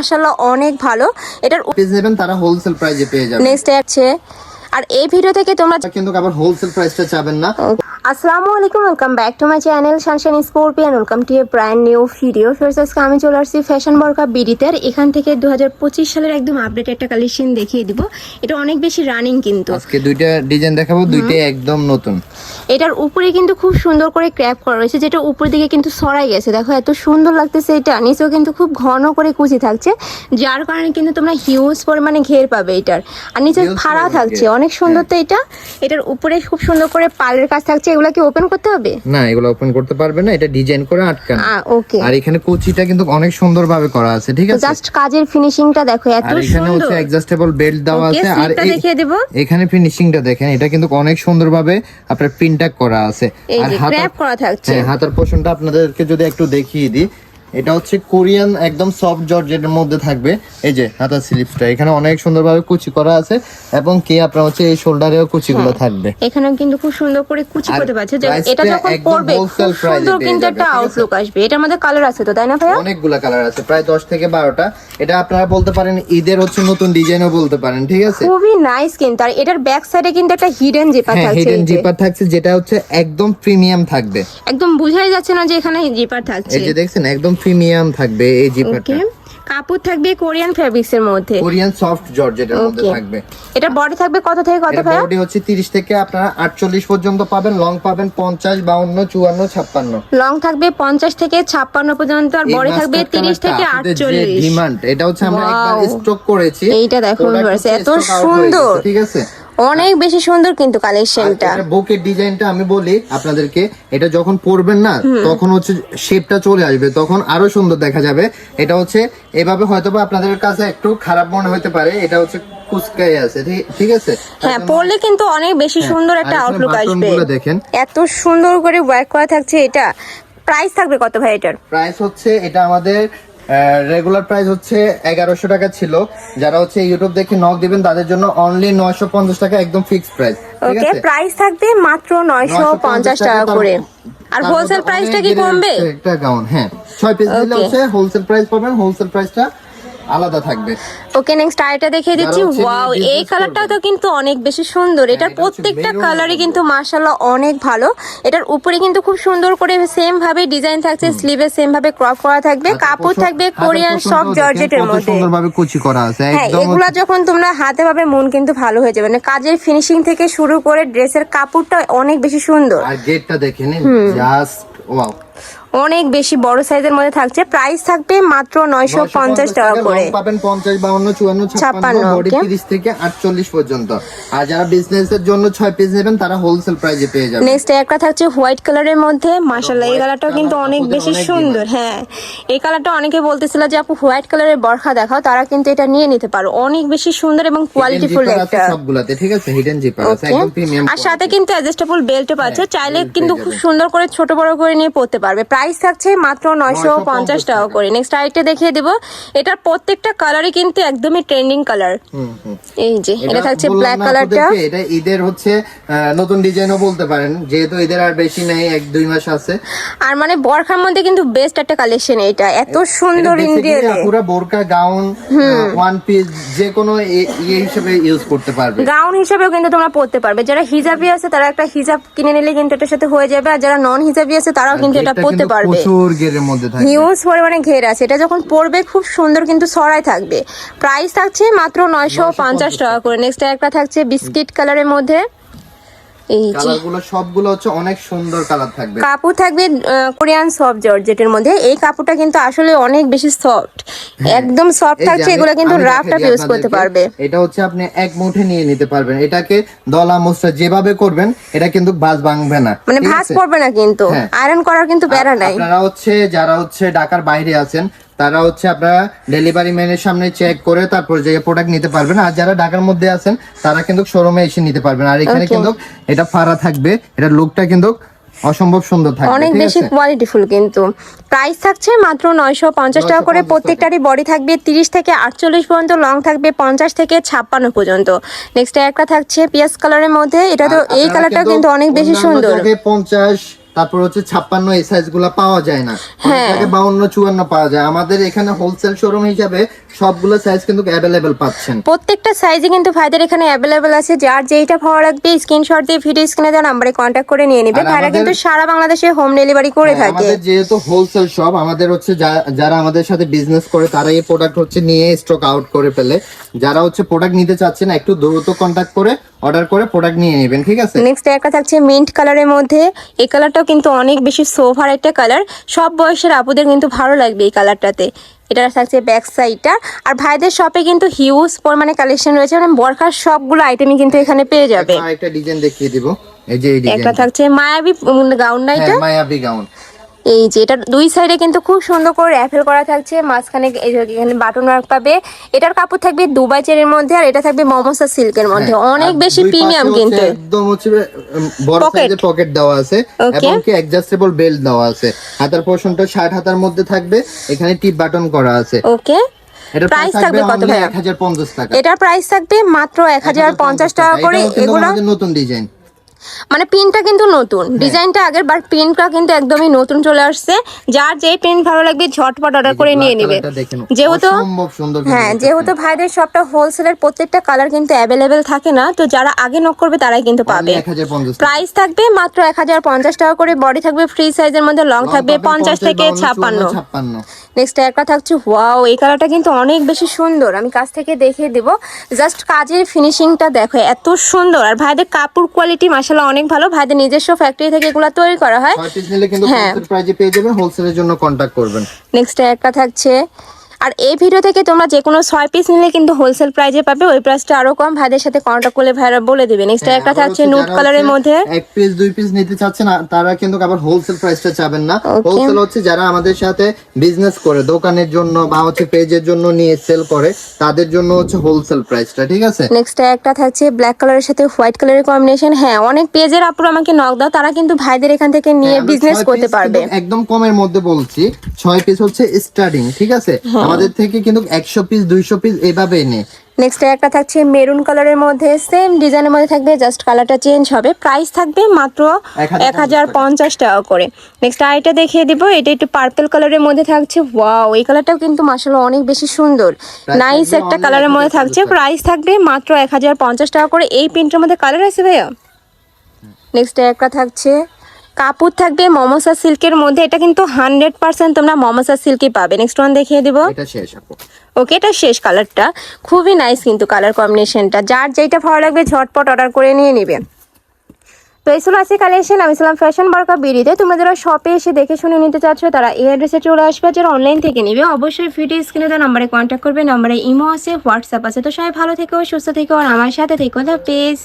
মাশাআল্লাহ অনেক ভালো। এটার নেবেন তারা হোলসেল প্রাইসে পেয়ে যাবেন। নেক্সট আছে আর এই ভিডিও থেকে তোমরা কিন্তু আবার হোলসেল প্রাইসটা চাবেন না। আসসালামু আলাইকুম welcome back to my channel Sunshine Scorpion welcome to a brand new video first আজকে আমি চলে আসছি ফ্যাশন বরকা বিডিতে আর এখান থেকে দু হাজার পঁচিশ সালের একদম আপডেট একটা কালেকশন দেখিয়ে দিব। এটা অনেক বেশি রানিং কিন্তু। আজকে দুইটা ডিজাইন দেখাবো দুইটাই একদম নতুন। এটার উপরে কিন্তু খুব সুন্দর করে ক্র্যাপ করা রয়েছে যেটা উপর দিকে কিন্তু সরাই গেছে। দেখো এত সুন্দর লাগতেছে এটা। নিচেও কিন্তু খুব ঘন করে কুচি থাকছে যার কারণে কিন্তু তোমরা হিউজ পরিমাণে ঘের পাবে এটার। আর নিচে ফাড়া থাকছে। অনেক সুন্দর তো এটা। এটার উপরে খুব সুন্দর করে পালের কাজ থাকছে। এগুলো কি ওপেন করতে হবে? না এগুলো ওপেন করতে পারবে না। এটা ডিজাইন করে আটকান। ওকে আর এখানে কুচিটা কিন্তু অনেক সুন্দর ভাবে করা আছে ঠিক আছে? জাস্ট কাজের ফিনিশিংটা দেখো এত আর এখানে সুন্দর। হচ্ছে অ্যাডজাস্টেবল বেল্ট দেওয়া আছে। আর এই- দেখিয়ে দেব। এখানে ফিনিশিংটা দেখেন এটা কিন্তু অনেক সুন্দর ভাবে আপনার প্রিন্টটা করা আছে। আর হাতার- করা থাকছে। হ্যাঁ হাতার পোর্শনটা আপনাদেরকে যদি একটু দেখিয়ে দিই এটা হচ্ছে কোরিয়ান একদম সফট জর্জেটের মধ্যে থাকবে। এই যে হাতার স্লিপসটা এখানে অনেক সুন্দরভাবে কুচি করা আছে এবং কি আপনার হচ্ছে এই শোল্ডারেও কুচিগুলো থাকবে। এখানেও কিন্তু খুব সুন্দর করে কুচি করতে পারছে। যে এটা যখন এ সুন্দর কিন্তু একটা আউটলুক আসবে। এটার মধ্যে কালার আছে তো তাই না ভাইয়া? অনেকগুলা কালার আছে প্রায় দশ থেকে বারোটা। এটা আপনারা বলতে পারেন ঈদের হচ্ছে নতুন ডিজাইনও বলতে পারেন ঠিক আছে? খুবই নাইস কিন্তু। আর এটার ব্যাক সাইডে কিন্তু একটা হিডেন জিপার হ্যাঁ থাকছে। হিডেন জিপার থাকছে যেটা হচ্ছে একদম প্রিমিয়াম থাকবে। একদম বোঝাই যাচ্ছে না যে এখানে জিপার থাকছে। এই যে দেখছেন একদম প্রিমিয়াম থাকবে এই জিপারটা। কাপড় থাকবে কোরিয়ান ফেব্রিক্স এর মধ্যে। কোরিয়ান সফট জর্জেটের মধ্যে থাকবে। এটা বডি থাকবে কত থেকে কত ভাইয়া? বডি হচ্ছে 30 থেকে আপনারা 48 পর্যন্ত পাবেন লং পাবেন 50 52 54 56 লং থাকবে পঞ্চাশ থেকে ছাপ্পান্ন পর্যন্ত আর বডি থাকবে তিরিশ থেকে আটচল্লিশ। ডিমান্ড এটা হচ্ছে আমরা একবার. স্টক করেছি। এইটা দেখো হচ্ছে এত সুন্দর। ঠিক আছে? অনেক বেশি সুন্দর কিন্তু কালেকশনটা বুকের ডিজাইনটা আমি বলি আপনাদেরকে এটা যখন পরবেন না তখন হচ্ছে শেপটা চলে আসবে তখন আরও সুন্দর দেখা যাবে। এটা হচ্ছে এভাবে হয়তোবা আপনাদের কাছে একটু খারাপ মনে হতে পারে এটা হচ্ছে কুচকাই আছে ঠিক- আছে? হ্যাঁ পরলে কিন্তু অনেক বেশি সুন্দর একটা আউটলুক আসবে। দেখেন। এত সুন্দর করে ওয়ার্ক করা থাকছে এটা। প্রাইস থাকবে কত ভাই এটার? প্রাইস হচ্ছে এটা আমাদের রেগুলার প্রাইস হচ্ছে এগারোশো টাকা ছিল। যারা হচ্ছে ইউটিউব দেখে নক দিবেন তাদের জন্য অনলি নয়শো পঞ্চাশ টাকা একদম ফিক্সড প্রাইস ওকে প্রাইস থাকবে মাত্র নয়শো পঞ্চাশ টাকা করে। আর হোলসেল প্রাইসটা কি কমবে? একটা গাউন হ্যাঁ। ছয় পিস দিলে হচ্ছে হোলসেল প্রাইস পাবেন। হোলসেল প্রাইসটা আলাদা থাকবে। ওকে নেক্সট আরেকটা দেখিয়ে দিচ্ছি। ওয়াও এই কালারটাও তো কিন্তু অনেক বেশি সুন্দর। এটার এটা প্রত্যেকটা কালারই কিন্তু মার্শাল্লাহ অনেক ভালো। এটার উপরে কিন্তু খুব সুন্দর করে সেম ভাবে ডিজাইন থাকছে স্লিভে সেম ভাবে ক্রপ করা থাকবে কাপড় থাকবে কোরিয়ান সব জর্জেটের মধ্যে। সুন্দরভাবে কুচি করা আছে হ্যাঁ একদম এগুলা যখন তোমরা হাতে পাবে মন কিন্তু ভালো হয়ে যাবে। মানে কাজের ফিনিশিং থেকে শুরু করে ড্রেসের কাপড়টা অনেক বেশি সুন্দর। আর গেটটা দেখে নিন জাস্ট ওয়াও অনেক বেশি বড় সাইজের মধ্যে থাকছে। প্রাইস থাকবে মাত্র নয়শো পঞ্চাশ টাকা করে। পাবেন পঞ্চাশ বাউন্ন চুয়ান্ন ছাপ্পান্ন বডি. তিরিশ থেকে আটচল্লিশ পর্যন্ত। আর যারা বিজনেস এর জন্য ছয় পিস নেবেন তারা হোলসেল প্রাইসে পেয়ে যাবেন। নেক্সট একটা থাকছে হোয়াইট কালারের মধ্যে। মাশাল্লাহ এই কালারটাও কিন্তু অনেক বেশি সুন্দর হ্যাঁ। এই কালারটা অনেকে বলতেছিল যে আপু হোয়াইট কালারের বরখা দেখাও তারা কিন্তু এটা নিয়ে নিতে পারো। অনেক বেশি সুন্দর এবং কোয়ালিটিফুল একটা। সবগুলাতে ঠিক আছে? হিডেন জিপার আছে একদম প্রিমিয়াম আর সাথে কিন্তু অ্যাডজাস্টেবল বেল্টও হ্যাঁ, চাইলে কিন্তু খুব সুন্দর করে ছোট বড় করে নিয়ে পড়তে পারবে। প্রাইস থাকছে মাত্র নয়শো পঞ্চাশ টাকা করে। নেক্সট আরেকটা দেখিয়ে দেবো। এটার প্রত্যেকটা কালারই কিন্তু একদমই ট্রেন্ডিং কালার এই যে এটা থাকছে ব্ল্যাক কালারটা এটা ঈদের হচ্ছে নতুন ডিজাইনও বলতে পারেন। যেহেতু ঈদের আর বেশি নেই এক দুই মাস আছে। আর মানে বরখার মধ্যে কিন্তু বেস্ট একটা কালেকশন এটা। এত সুন্দর ইন্ডিয়ান পুরো বোরকা গাউন ওয়ান পিস যে কোনো ইয়ে হিসেবে ইউজ করতে পারবে। গাউন হিসাবেও কিন্তু তোমরা পড়তে পারবে। যারা হিজাবি আছে তারা একটা হিজাব কিনে নিলে কিন্তু এটার সাথে হয়ে যাবে। আর যারা নন হিজাবি আছে তারাও কিন্তু এটা পড়তে পারবে। প্রচুর মধ্যে হিউজ পরিমাণে ঘের আছে। এটা যখন পড়বে খুব সুন্দর কিন্তু সরাই থাকবে। প্রাইস থাকছে মাত্র নয়শো পঞ্চাশ টাকা করে। নেক্সট একটা থাকছে বিস্কিট কালারের মধ্যে। এই যে সবগুলো হচ্ছে অনেক সুন্দর কালার থাকবে। কাপড় থাকবে কোরিয়ান সফট জর্জেটের মধ্যে। এই কাপড়টা কিন্তু আসলে অনেক বেশি সফট। একদম সফট হ্যাঁ। এই যে থাকছে এগুলো কিন্তু রাফ ইউজ করতে পারবে। এটা হচ্ছে আপনি এক মুঠে নিয়ে নিতে পারবেন। এটাকে দলা মোসরা যেভাবে করবেন এটা কিন্তু বাজ ভাঙবে না। মানে ভাঁজ? পড়বে না কিন্তু। হ্যাঁ। আয়রন করার কিন্তু বেড়া নাই। আপনারা হচ্ছে যারা হচ্ছে ঢাকার বাইরে আছেন তারা হচ্ছে আপনারা ডেলিভারি ম্যানের সামনে চেক করে তারপর যে প্রোডাক্ট নিতে পারবেন। আর যারা ঢাকার মধ্যে আছেন তারা কিন্তু শোরুমে এসে নিতে পারবেন। আর এখানে কিন্তু এটা ফাড়া থাকবে। এটা লুকটা কিন্তু অসম্ভব সুন্দর থাকবে অনেক বেশি কোয়ালিটিফুল কিন্তু। প্রাইস থাকছে মাত্র নয়শো পঞ্চাশ টাকা করে। প্রত্যেকটারই বডি থাকবে তিরিশ থেকে আটচল্লিশ পর্যন্ত লং থাকবে পঞ্চাশ থেকে ছাপ্পান্ন পর্যন্ত। নেক্সট একটা থাকছে পিয়াজ কালারের মধ্যে। এটা তো এই কালারটা কিন্তু অনেক বেশি সুন্দর। জায়গায় পঞ্চাশ তারপর হচ্ছে ছাপ্পান্ন এই সাইজগুলা পাওয়া যায় না। হ্যাঁ। অনেক বাউন্ন চুয়ান্ন পাওয়া যায়। আমাদের এখানে হোলসেল শোরুম হিসাবে সবগুলো সাইজ কিন্তু অ্যাভেলেবেল পাচ্ছেন। প্রত্যেকটা সাইজে কিন্তু ভাইদের এখানে অ্যাভেলেবেল আছে। যার যেইটা ভালো লাগবে স্ক্রিনশট দিয়ে ভিডিও স্ক্রিনে দেওয়া নাম্বারে কন্ট্যাক্ট করে নিয়ে নেবে। ভাইরা কিন্তু সারা বাংলাদেশে হোম ডেলিভারি করে হ্যাঁ, থাকে। আমাদের যেহেতু হোলসেল শপ আমাদের হচ্ছে যারা আমাদের সাথে বিজনেস করে তারা এই প্রোডাক্ট হচ্ছে নিয়ে স্টক আউট করে ফেলে। যারা হচ্ছে প্রোডাক্ট নিতে চাচ্ছেন একটু দ্রুত কন্ট্যাক্ট করে অর্ডার করে প্রোডাক্ট নিয়ে নেবেন ঠিক আছে? নেক্সট একটা থাকছে মিন্ট কালারের মধ্যে। এই কালারটাও কিন্তু অনেক বেশি সোফার একটা কালার সব বয়সের আপুদের কিন্তু ভালো লাগবে এই কালারটাতে এটা থাকছে ব্যাক সাইডটা আর ভাইদের শপে কিন্তু হিউজ পরিমাণে কালেকশন রয়েছে। মানে বরখার সবগুলো আইটেমই কিন্তু এখানে পেয়ে যাবে। আরেকটা ডিজাইন দেখিয়ে দিব। এই যে এই একটা ডিজাইন থাকছে মায়াবী গাউন না এটা। হ্যাঁ মায়াবি গাউন এই যে এটা দুই সাইডে কিন্তু খুব সুন্দর করে র্যাফেল করা থাকছে। মাঝখানে এখানে বাটন ওয়ার্ক পাবে। এটার কাপড় থাকবে দুবাই চেরের মধ্যে আর এটা থাকবে মমসা সিল্কের মধ্যে। হ্যাঁ, অনেক বেশি প্রিমিয়াম কিন্তু। একদম হচ্ছে বড়. সাইজের পকেট দেওয়া আছে। এবং কি অ্যাডজাস্টেবল বেল্ট দেওয়া আছে। হাতার পোর্শনটা 60 হাতার মধ্যে থাকবে। এখানে টিপ বাটন করা আছে। ওকে প্রাইস থাকবে কত ভাইয়া? 1050 টাকা। এটার প্রাইস থাকবে মাত্র এক হাজার পঞ্চাশ টাকা। করে। এগুলো নতুন ডিজাইন মানে প্রিন্টটা কিন্তু নতুন। হ্যাঁ। ডিজাইনটা আগের বার প্রিন্টটা কিন্তু একদমই নতুন চলে আসছে। যার যেই প্রিন্ট ভালো লাগবে ঝটপট অর্ডার করে নিয়ে নেবে। যেহেতু হ্যাঁ যেহেতু ভাইদের সবটা হোলসেলের প্রত্যেকটা কালার কিন্তু অ্যাভেলেবেল থাকে না তো যারা আগে নক করবে তারাই কিন্তু পাবে। Only 1050 টাকা। প্রাইস থাকবে মাত্র এক হাজার পঞ্চাশ টাকা করে বডি থাকবে ফ্রি সাইজের মধ্যে লং থাকবে পঞ্চাশ থেকে 52, ছাপ্পান্ন। 56 নেক্সট একটা থাকছে ওয়াও এই কালারটা কিন্তু অনেক বেশি সুন্দর। আমি কাছ থেকে দেখিয়ে দেব। জাস্ট কাজের ফিনিশিংটা দেখো এত সুন্দর। আর ভাইদের কাপড় কোয়ালিটি মাসাল্লাহ অনেক ভালো। ভাইদের নিজস্ব ফ্যাক্টরি থেকে এগুলো তৈরি করা হয়। হ্যাঁ। প্রাইজে পেয়ে যাবেন। হোলসেলের জন্য কন্টাক্ট করবেন। নেক্সট একটা থাকছে আর এই ভিডিও থেকে তোমরা যে কোনো ছয় পিস নিলে কিন্তু হোলসেল প্রাইজে পাবে। ওই প্রাইসটা আরও কম। ভাইদের সাথে কন্ট্যাক্ট করলে ভাইরা বলে দেবে। নেক্সট হ্যাঁ, একটা থাকছে নুট কালারের মধ্যে। এক পিস দুই পিস নিতে চাচ্ছেন তারা কিন্তু আবার হোলসেল প্রাইসটা চাবেন না। হোলসেল হচ্ছে যারা আমাদের সাথে বিজনেস করে দোকানের জন্য বা হচ্ছে পেজের জন্য নিয়ে সেল করে তাদের জন্য হচ্ছে হোলসেল প্রাইসটা ঠিক আছে? নেক্সট একটা থাকছে ব্ল্যাক কালারের সাথে হোয়াইট কালারের কম্বিনেশন হ্যাঁ অনেক পেজের আপুর আমাকে নক দাও। তারা কিন্তু ভাইদের এখান থেকে নিয়ে হ্যাঁ, বিজনেস করতে পারবে। একদম কমের মধ্যে বলছি। ছয় পিস হচ্ছে স্টার্টিং ঠিক আছে? হ্যাঁ। আমাদের থেকে কিন্তু একশো পিস দুইশো পিস এভাবে নেই নেক্সট একটা থাকছে মেরুন কালারের মধ্যে সেম ডিজাইনের মধ্যে থাকবে জাস্ট কালারটা চেঞ্জ হবে। প্রাইস থাকবে মাত্র 1050 এক হাজার পঞ্চাশ টাকা করে। নেক্সট আইটা দেখিয়ে দিব এটা একটু পার্পল কালারের মধ্যে থাকছে। ওয়াও এই কালারটাও কিন্তু মাসাল অনেক বেশি সুন্দর। নাইস একটা কালারের মধ্যে থাকছে। প্রাইস থাকবে মাত্র এক হাজার পঞ্চাশ টাকা করে। এই প্রিন্টের মধ্যে কালার আছে ভাইয়া? নেক্সট একটা থাকছে কাপড় থাকবে মমসা সিল্কের মধ্যে। এটা কিন্তু হান্ড্রেড পার্সেন্ট তোমরা মমসা সিল্কই পাবে। নেক্সট ওয়ান দেখিয়ে দিব। ওকে এটা শেষ কালারটা খুবই নাইস কিন্তু কালার কম্বিনেশনটা যার যেটা ভালো লাগবে ঝটপট অর্ডার করে নিয়ে নেবে। তো এই ছিল আছে কালেকশন আমি ছিলাম ফ্যাশন বার্কা বিড়িতে তোমরা যারা শপে এসে দেখে শুনে নিতে চাচ্ছ তারা এই অ্যাড্রেসে চলে আসবে যারা অনলাইন থেকে নিবে অবশ্যই ভিডিও স্ক্রিনে দেওয়া নাম্বারে কন্ট্যাক্ট করবে। নাম্বারে ইমো আছে হোয়াটসঅ্যাপ আছে। তো সবাই ভালো থেকো সুস্থ থেকো আর আমার সাথে থেকো। দা পেজ